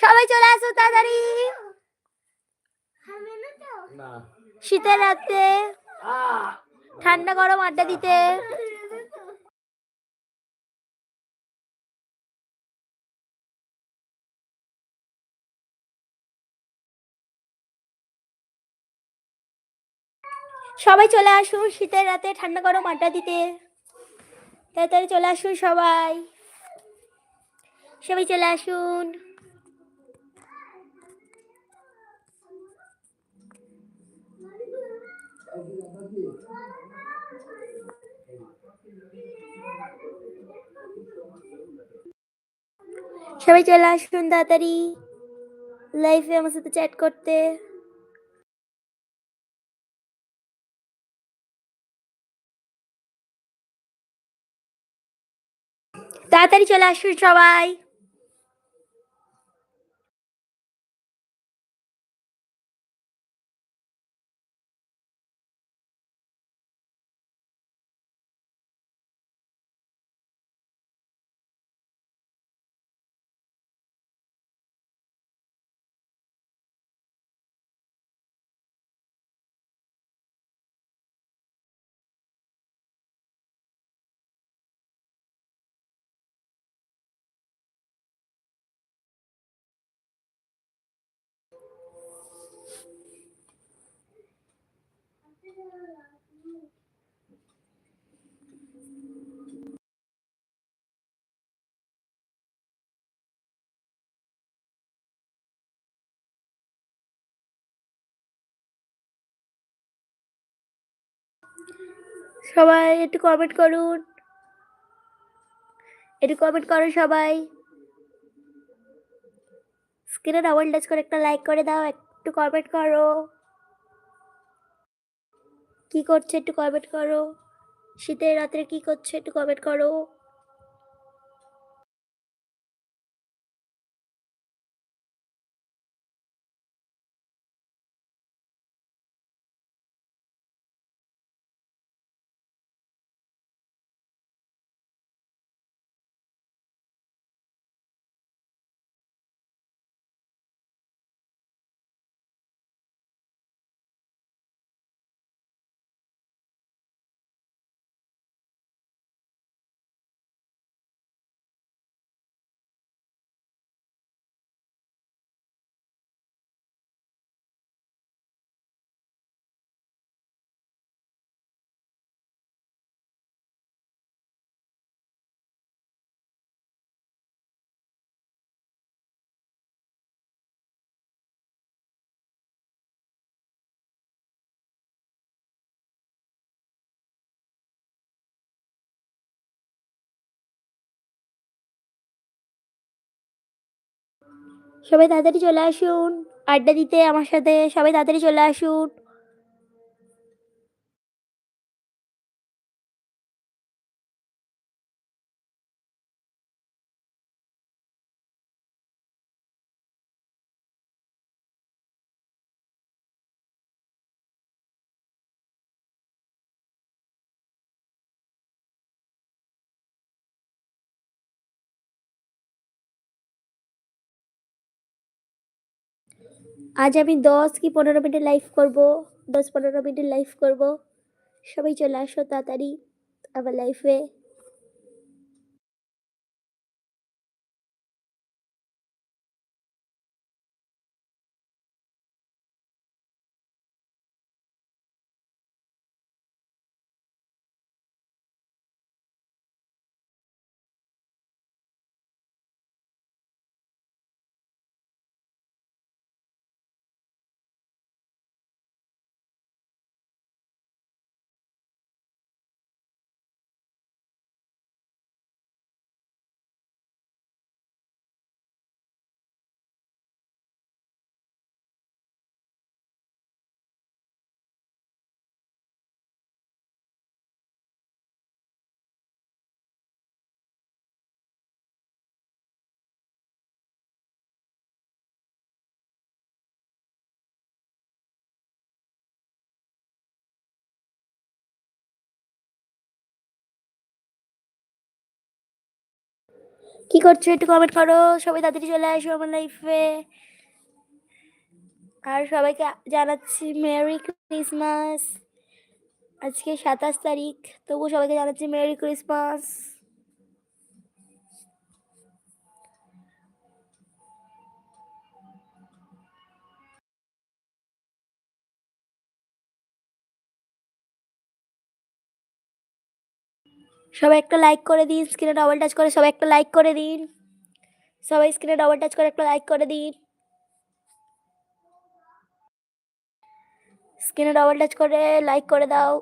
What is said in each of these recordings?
সবাই চলে আসো তাড়াতাড়ি। শীতের রাতে। ঠান্ডা গরম আড্ডা দিতে। সবাই চলে আসুন শীতের রাতে ঠান্ডা গরম আড্ডা দিতে। তাড়াতাড়ি চলে আসুন সবাই। সবাই চলে আসুন। সবাই চলে আসুন তাড়াতাড়ি লাইফে আমার সাথে চ্যাট করতে। তাড়াতাড়ি চলে আসুন সবাই। সবাই একটু কমেন্ট করুন। একটু কমেন্ট করো সবাই। স্ক্রিনে ডাবল টাচ করে একটা লাইক করে দাও, একটু কমেন্ট করো। কি করছে একটু কমেন্ট করো। শীতের রাত্রে কি করছে একটু কমেন্ট করো। সবাই তাড়াতাড়ি চলে আসুন। আড্ডা দিতে আমার সাথে সবাই তাড়াতাড়ি চলে আসুন। আজ আমি দশ কি পনেরো মিনিট লাইভ করব, দশ পনেরো মিনিট লাইভ করব। সবাই চলে আসো তাড়াতাড়ি আমার লাইফে কি করছ একটু কমেন্ট করো। সবাই তাড়াতাড়ি চলে আসো আমার লাইফে আর সবাইকে জানাচ্ছি মেরি ক্রিসমাস আজকে সাতাশ তারিখ, তবুও সবাইকে জানাচ্ছি মেরি ক্রিসমাস সবাই একটা লাইক করে দিন স্ক্রিনে ডবল টাচ করে সবাই একটা লাইক করে দিন। সবাই স্ক্রিনে ডবল টাচ করে একটা লাইক করে দিন। স্ক্রিনে ডবল টাচ করে লাইক করে দাও।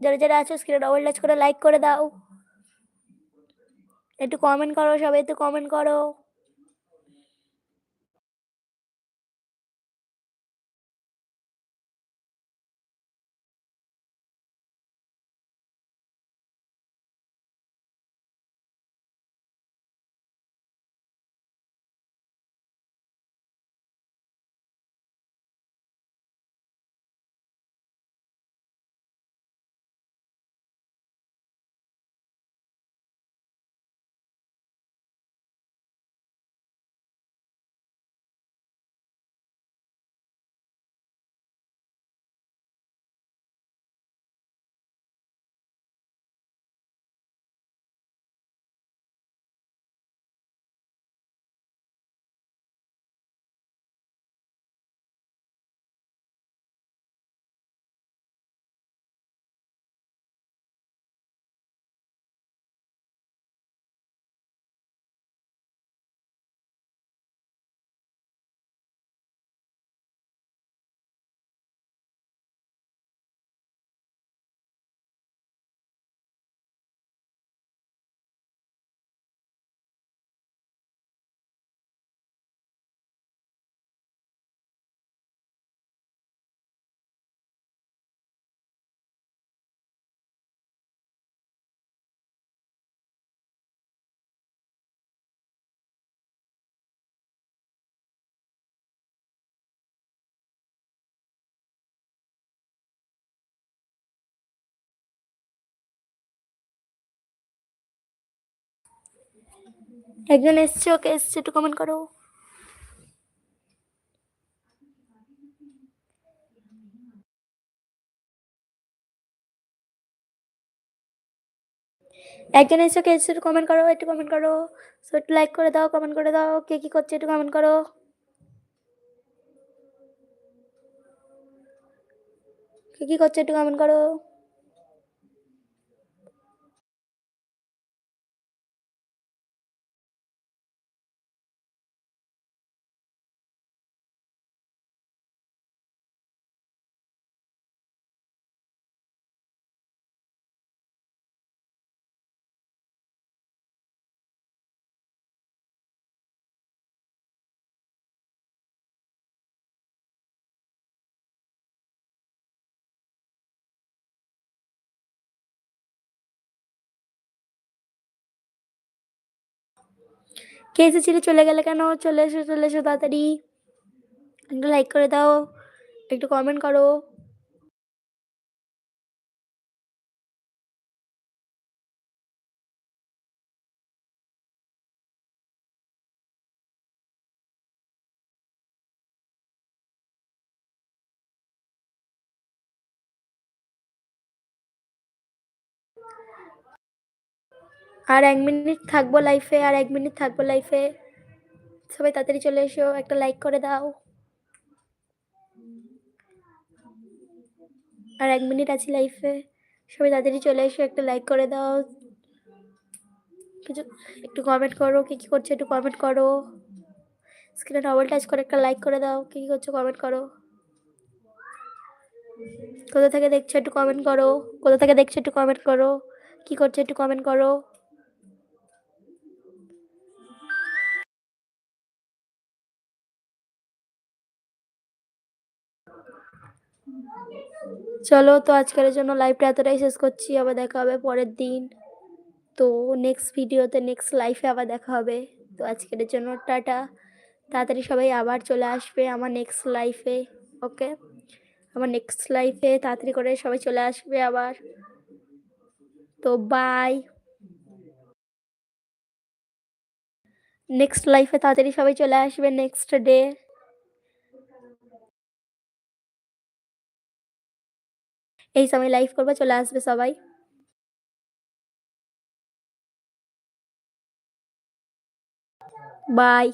যারা যারা আছো স্ক্রিনে ডবল টাচ করে লাইক করে দাও। একটু কমেন্ট করো সবাই, একটু কমেন্ট করো। একজন এসছে, ওকে এসছে, একটু কমেন্ট করো। একজন এসছে, ওকে এসছে, একটু কমেন্ট করো, একটু কমেন্ট করো। সো একটু লাইক করে দাও কমেন্ট করে দাও, কে কি করছে, একটু কমেন্ট করো। কে কি করছে, একটু কমেন্ট করো। কে এসেছিলে চলে গেলে কেন? চলে এসো চলে এসো তাড়াতাড়ি। একটু লাইক করে দাও, একটু কমেন্ট করো। আর এক মিনিট থাকব লাইফে আর এক মিনিট থাকব লাইফে সবাই তাড়াতাড়ি চলে এসো, একটা লাইক করে দাও। আর এক মিনিট আছি লাইফে সবাই তাড়াতাড়ি চলে এসো, একটা লাইক করে দাও। কিছু, একটু কমেন্ট করো, কী কী করছ একটু কমেন্ট করো। স্ক্রিনে ডবল টাচ করে একটা লাইক করে দাও, কী কী করছ কমেন্ট করো। কোথা থেকে দেখছ একটু কমেন্ট করো, কোথা থেকে দেখছ একটু কমেন্ট করো, কী করছ একটু কমেন্ট করো। চলো তো আজকের জন্য লাইভটা এতটাই শেষ করছি, আবার দেখা হবে পরের দিন। তো নেক্সট ভিডিওতে নেক্সট লাইফে আবার দেখা হবে। তো আজকের জন্য টাটা। তাড়াতাড়ি সবাই আবার চলে আসবে আমার নেক্সট লাইফে ওকে আমার নেক্সট লাইফে তাড়াতাড়ি করে সবাই চলে আসবে আবার। তো বাই নেক্সট লাইফে তাড়াতাড়ি সবাই চলে আসবে নেক্সট ডে। এই সময় লাইভ করব চলে আসবে সবাই। বাই।